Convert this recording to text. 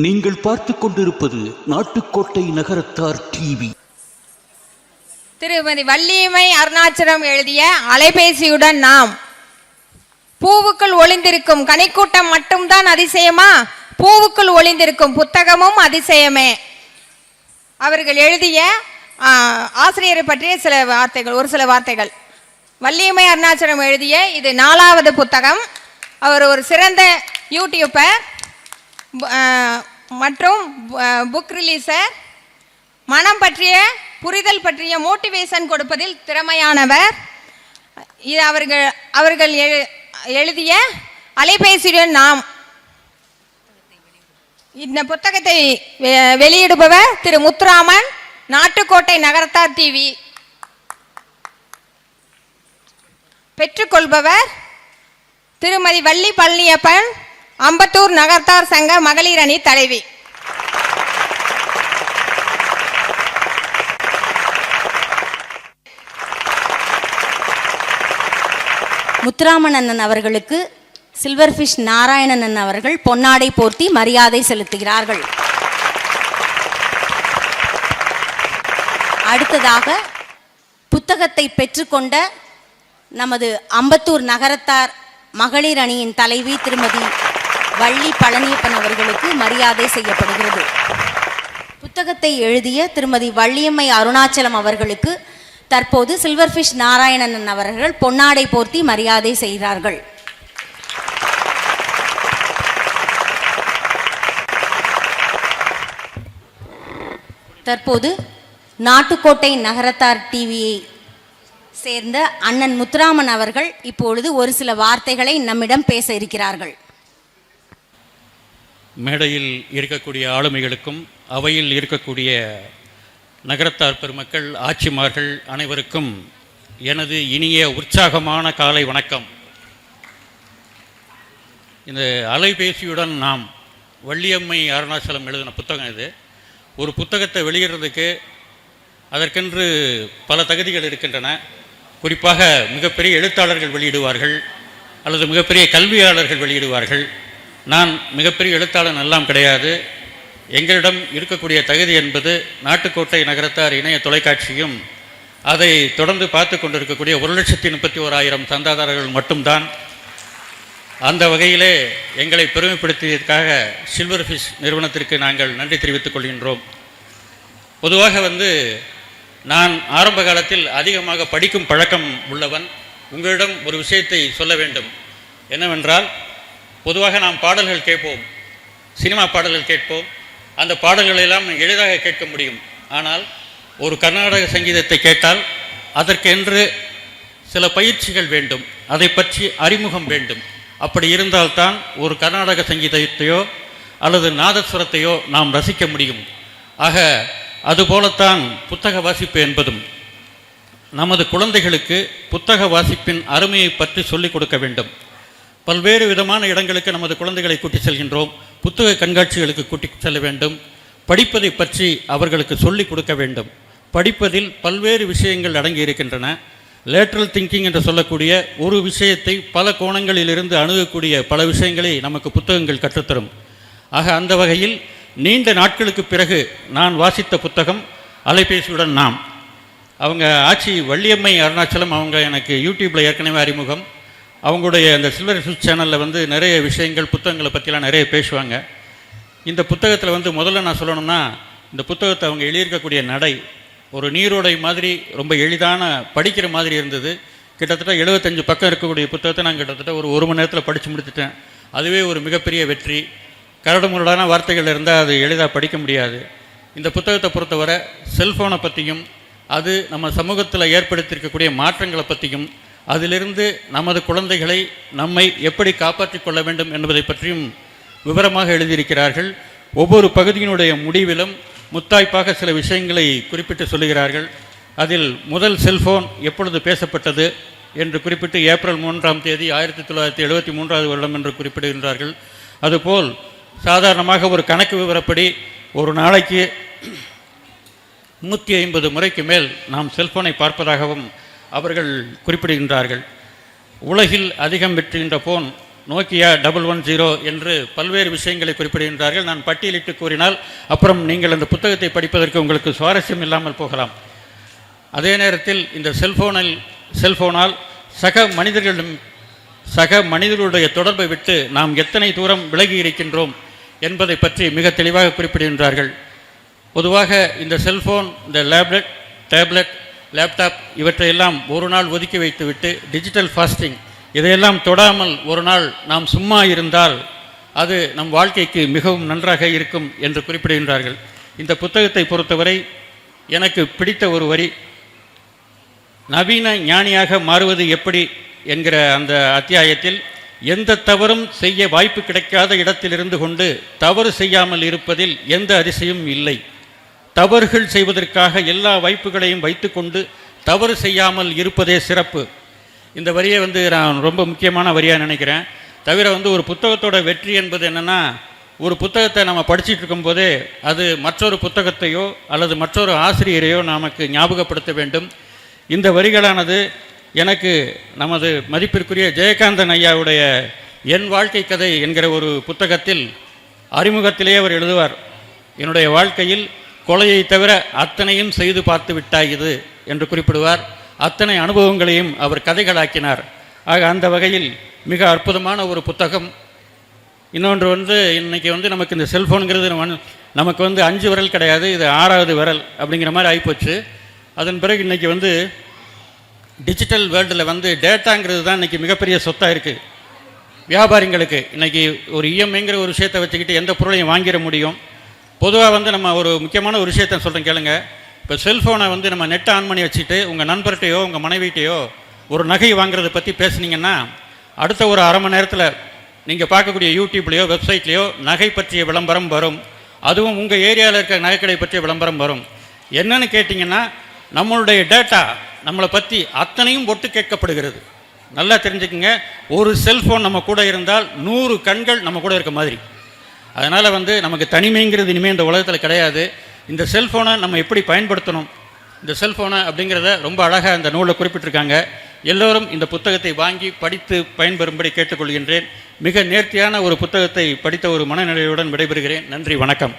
நீங்கள் பார்த்து கொண்டிருப்பது நாட்டுக்கோட்டை நகரத்தார் டிவி. திருமதி வள்ளியம்மை அருணாச்சலம் எழுதிய அலைபேசியுடன் நாம். பூவுக்குள் ஒளிந்திருக்கும் கனிக்கூட்டம் மட்டும்தான் அதிசயமா? பூவுக்குள் ஒளிந்திருக்கும் புத்தகமும் அதிசயமே. அவர்கள் எழுதிய ஆசிரியரை பற்றிய சில வார்த்தைகள் ஒரு சில வார்த்தைகள். வள்ளியம்மை அருணாச்சலம் எழுதிய இது நாலாவது புத்தகம். அவர் ஒரு சிறந்த யூடியூப்பர் மற்றும் புக் ரிலீஸர் மனம் பற்றிய புரிதல் பற்றிய மோட்டிவேஷன் கொடுப்பதில் திறமையானவர். இது அவர்கள் அவர்கள் எழு- எழுதிய அலைபேசியுடன் நாம் இந்த புத்தகத்தை வெ- வெளியிடுபவர் திரு முத்துராமன் நாட்டுக்கோட்டை நகரத்தார் டிவி பெற்றுக்கொள்பவர் திருமதி வள்ளி பழனியப்பன் அம்பத்தூர் நகர்த்தார் சங்க மகளிர் அணி தலைவி. முத்துராமன் அவர்களுக்கு சில்வர் ஃபிஷ் நாராயணன் அவர்கள் பொன்னாடை போர்த்தி மரியாதை செலுத்துகிறார்கள். அடுத்ததாக புத்தகத்தை பெற்றுக்கொண்ட நமது அம்பத்தூர் நகரத்தார் மகளிர் அணியின் தலைவி திருமதி வள்ளி பழனியப்பன் அவர்களுக்கு மரியாதை செய்யப்படுகிறது. புத்தகத்தை எழுதிய திருமதி வள்ளியம்மை அருணாச்சலம் அவர்களுக்கு தற்போது சில்வர்ஃபிஷ் நாராயணன் அவர்கள் பொன்னாடை போர்த்தி மரியாதை செய்கிறார்கள். தற்போது நாட்டுக்கோட்டை நகரத்தார் டிவியை சேர்ந்த அண்ணன் முத்துராமன் அவர்கள் இப்பொழுது ஒரு சில வார்த்தைகளை நம்மிடம் பேச இருக்கிறார்கள். மேடையில் இருக்கக்கூடிய ஆளுமைகளுக்கும் அவையில் இருக்கக்கூடிய நகரத்தார் பெருமக்கள் ஆட்சிமார்கள் அனைவருக்கும் எனது இனிய உற்சாகமான காலை வணக்கம். இந்த அலைபேசியுடன் நாம் வள்ளியம்மை அருணாச்சலம் எழுதின புத்தகம் இது. ஒரு புத்தகத்தை வெளியிடுறதுக்கு அதற்கென்று பல தகுதிகள் இருக்கின்றன. குறிப்பாக மிகப்பெரிய எழுத்தாளர்கள் வெளியிடுவார்கள் அல்லது மிகப்பெரிய கல்வியாளர்கள் வெளியிடுவார்கள். நான் மிகப்பெரிய எழுத்தாளன் எல்லாம் கிடையாது. எங்களிடம் இருக்கக்கூடிய தகுதி என்பது நாட்டுக்கோட்டை நகரத்தார் இணைய தொலைக்காட்சியும் அதை தொடர்ந்து பார்த்து கொண்டிருக்கக்கூடிய ஒரு லட்சத்தி முப்பத்தி ஓராயிரம் சந்தாதாரர்கள் மட்டும்தான். அந்த வகையிலே எங்களை பெருமைப்படுத்தியதற்காக சில்வர் ஃபிஷ் நிறுவனத்திற்கு நாங்கள் நன்றி தெரிவித்துக் கொள்கின்றோம். பொதுவாக வந்து நான் ஆரம்ப காலத்தில் அதிகமாக படிக்கும் பழக்கம் உள்ளவன். உங்களிடம் ஒரு விஷயத்தை சொல்ல வேண்டும். என்னவென்றால் பொதுவாக நாம் பாடல்கள் கேட்போம் சினிமா பாடல்கள் கேட்போம் அந்த பாடல்களெல்லாம் எளிதாக கேட்க முடியும். ஆனால் ஒரு கர்நாடக சங்கீதத்தை கேட்டால் அதற்கென்று சில பயிற்சிகள் வேண்டும் அதை பற்றி அறிமுகம் வேண்டும். அப்படி இருந்தால்தான் ஒரு கர்நாடக சங்கீதத்தையோ அல்லது நாதஸ்வரத்தையோ நாம் ரசிக்க முடியும். ஆக அதுபோலத்தான் புத்தக வாசிப்பு என்பதும் நமது குழந்தைகளுக்கு புத்தக வாசிப்பின் அருமையை பற்றி சொல்லிக் கொடுக்க வேண்டும். பல்வேறு விதமான இடங்களுக்கு நமது குழந்தைகளை கூட்டி செல்கின்றோம். புத்தக கண்காட்சிகளுக்கு கூட்டி செல்ல வேண்டும். படிப்பதை பற்றி அவர்களுக்கு சொல்லிக் கொடுக்க வேண்டும். படிப்பதில் பல்வேறு விஷயங்கள் அடங்கி இருக்கின்றன. லேட்ரல் திங்கிங் என்று சொல்லக்கூடிய ஒரு விஷயத்தை பல கோணங்களிலிருந்து அணுகக்கூடிய பல விஷயங்களை நமக்கு புத்தகங்கள் கற்றுத்தரும். ஆக அந்த வகையில் நீண்ட நாட்களுக்கு பிறகு நான் வாசித்த புத்தகம் அலைபேசியுடன் நாம். அவங்க ஆட்சி வள்ளியம்மை அருணாச்சலம் அவங்க எனக்கு யூடியூப்பில் ஏற்கனவே அறிமுகம். அவங்களுடைய அந்த சில்வர் ஃபிஷ் சேனலில் வந்து நிறைய விஷயங்கள் புத்தகங்களை பற்றிலாம் நிறைய பேசுவாங்க. இந்த புத்தகத்தில் வந்து முதல்ல நான் சொல்லணும்னா இந்த புத்தகத்தை அவங்க எழுதியிருக்கக்கூடிய நடை ஒரு நீரோடை மாதிரி ரொம்ப எளிதான படிக்கிற மாதிரி இருந்தது. கிட்டத்தட்ட எழுபத்தஞ்சு பக்கம் இருக்கக்கூடிய புத்தகத்தை நான் கிட்டத்தட்ட ஒரு ஒரு மணி நேரத்தில் படித்து முடித்துட்டேன். அதுவே ஒரு மிகப்பெரிய வெற்றி. கரடுமுரடான வார்த்தைகள் இருந்தால் அது எளிதாக படிக்க முடியாது. இந்த புத்தகத்தை பொறுத்தவரை செல்ஃபோனை பற்றியும் அது நம்ம சமூகத்தில் ஏற்படுத்தியிருக்கக்கூடிய மாற்றங்களை பற்றியும் அதிலிருந்து நமது குழந்தைகளை நம்மை எப்படி காப்பாற்றிக் கொள்ள வேண்டும் என்பதை பற்றியும் விவரமாக எழுதியிருக்கிறார்கள். ஒவ்வொரு பகுதியினுடைய முடிவிலும் முத்தாய்ப்பாக சில விஷயங்களை குறிப்பிட்டு சொல்லுகிறார்கள். அதில் முதல் செல்ஃபோன் எப்பொழுது பேசப்பட்டது என்று குறிப்பிட்டு ஏப்ரல் மூன்றாம் தேதி ஆயிரத்தி தொள்ளாயிரத்தி எழுபத்தி மூன்றாவது வருடம் என்று குறிப்பிடுகின்றார்கள். அதுபோல் சாதாரணமாக ஒரு கணக்கு விவரப்படி ஒரு நாளைக்கு நூற்றி ஐம்பது முறைக்கு மேல் நாம் செல்ஃபோனை பார்ப்பதாகவும் அவர்கள் குறிப்பிடுகின்றார்கள். உலகில் அதிகம் விற்றுகின்ற phone Nokia double one zero என்று பல்வேறு விஷயங்களை குறிப்பிடுகின்றார்கள். நான் பட்டியலிட்டு கூறினால் அப்புறம் நீங்கள் அந்த புத்தகத்தை படிப்பதற்கு உங்களுக்கு சுவாரஸ்யம் இல்லாமல் போகலாம். அதே நேரத்தில் இந்த செல்ஃபோனில் செல்ஃபோனால் சக மனிதர்களிடம் சக மனிதர்களுடைய தொடர்பை விட்டு நாம் எத்தனை தூரம் விலகி இருக்கின்றோம் என்பதை பற்றி மிக தெளிவாக குறிப்பிடுகின்றார்கள். பொதுவாக இந்த செல்ஃபோன் இந்த லேப்லெட் டேப்லெட் லேப்டாப் இவற்றையெல்லாம் ஒரு நாள் ஒதுக்கி வைத்துவிட்டு டிஜிட்டல் ஃபாஸ்டிங் இதையெல்லாம் தொடாமல் ஒரு நாள் நாம் சும்மா இருந்தால் அது நம் வாழ்க்கைக்கு மிகவும் நன்றாக இருக்கும் என்று குறிப்பிடுகின்றார்கள். இந்த புத்தகத்தை பொறுத்தவரை எனக்கு பிடித்த ஒரு வரி நவீன ஞானியாக மாறுவது எப்படி என்கிற அந்த அத்தியாயத்தில் எந்த தவறும் செய்ய வாய்ப்பு கிடைக்காத இடத்திலிருந்து கொண்டு தவறு செய்யாமல் இருப்பதில் எந்த அதிசயமும் இல்லை. தவறுகள் செய்வதற்காக எல்லா வாய்ப்புகளையும் வைத்துக்கொண்டு தவறு செய்யாமல் இருப்பதே சிறப்பு. இந்த வரியை வந்து நான் ரொம்ப முக்கியமான வரியாக நினைக்கிறேன். தவிர வந்து ஒரு புத்தகத்தோட வெற்றி என்பது என்னென்னா ஒரு புத்தகத்தை நம்ம படிச்சிட்டு இருக்கும்போதே அது மற்றொரு புத்தகத்தையோ அல்லது மற்றொரு ஆசிரியரையோ நமக்கு ஞாபகப்படுத்த வேண்டும். இந்த வரிகளானது எனக்கு நமது மதிப்பிற்குரிய ஜெயகாந்தன் ஐயாவுடைய என் வாழ்க்கை கதை என்கிற ஒரு புத்தகத்தில் அறிமுகத்திலேயே அவர் எழுதுவார். என்னுடைய வாழ்க்கையில் கொலையை தவிர அத்தனையும் செய்து பார்த்து விட்டாயது இது என்று குறிப்பிடுவார். அத்தனை அனுபவங்களையும் அவர் கதைகளாக்கினார். ஆக அந்த வகையில் மிக அற்புதமான ஒரு புத்தகம். இன்னொன்று வந்து இன்றைக்கி வந்து நமக்கு இந்த செல்ஃபோனுங்கிறது நமக்கு வந்து அஞ்சு விரல் கிடையாது இது ஆறாவது விரல் அப்படிங்கிற மாதிரி ஆகிப்போச்சு அதன் பிறகு இன்றைக்கி வந்து டிஜிட்டல் வேர்ல்டில் வந்து டேட்டாங்கிறது தான் இன்றைக்கி மிகப்பெரிய சொத்தாக இருக்குது வியாபாரிங்களுக்கு இன்றைக்கி ஒரு இஎம்ஐங்கிற ஒரு விஷயத்தை வச்சுக்கிட்டு எந்த பொருளையும் வாங்கிட முடியும். பொதுவாக வந்து நம்ம ஒரு முக்கியமான ஒரு விஷயத்த சொல்கிறேன் கேளுங்க. இப்போ செல்ஃபோனை வந்து நம்ம நெட்டை ஆன் பண்ணி வச்சுட்டு உங்கள் நண்பர்கிட்டையோ உங்கள் மனைவிட்டையோ ஒரு நகை வாங்குறதை பற்றி பேசுனீங்கன்னா அடுத்த ஒரு அரை மணி நேரத்தில் நீங்கள் பார்க்கக்கூடிய யூடியூப்லேயோ வெப்சைட்லேயோ நகை பற்றிய விளம்பரம் வரும். அதுவும் உங்கள் ஏரியாவில் இருக்கிற நகைக்கடை பற்றிய விளம்பரம் வரும். என்னன்னு கேட்டிங்கன்னா நம்மளுடைய டேட்டா நம்மளை பற்றி அத்தனையும் ஒட்டு கேட்கப்படுகிறது. நல்லா தெரிஞ்சுக்கங்க. ஒரு செல்ஃபோன் நம்ம கூட இருந்தால் நூறு கண்கள் நம்ம கூட இருக்க மாதிரி. அதனால் வந்து நமக்கு தனிமைங்கிறது இனிமேல் இந்த உலகத்தில் கிடையாது. இந்த செல்ஃபோனை நம்ம எப்படி பயன்படுத்தணும்? இந்த செல்ஃபோனை அப்படிங்கிறத ரொம்ப அழகாக இந்த நூலில் குறிப்பிட்டிருக்காங்க. எல்லோரும் இந்த புத்தகத்தை வாங்கி படித்து பயன்பெறும்படி கேட்டுக்கொள்கின்றேன். மிக நேர்த்தியான ஒரு புத்தகத்தை படித்த ஒரு மனநிலையுடன் விடைபெறுகிறேன். நன்றி வணக்கம்.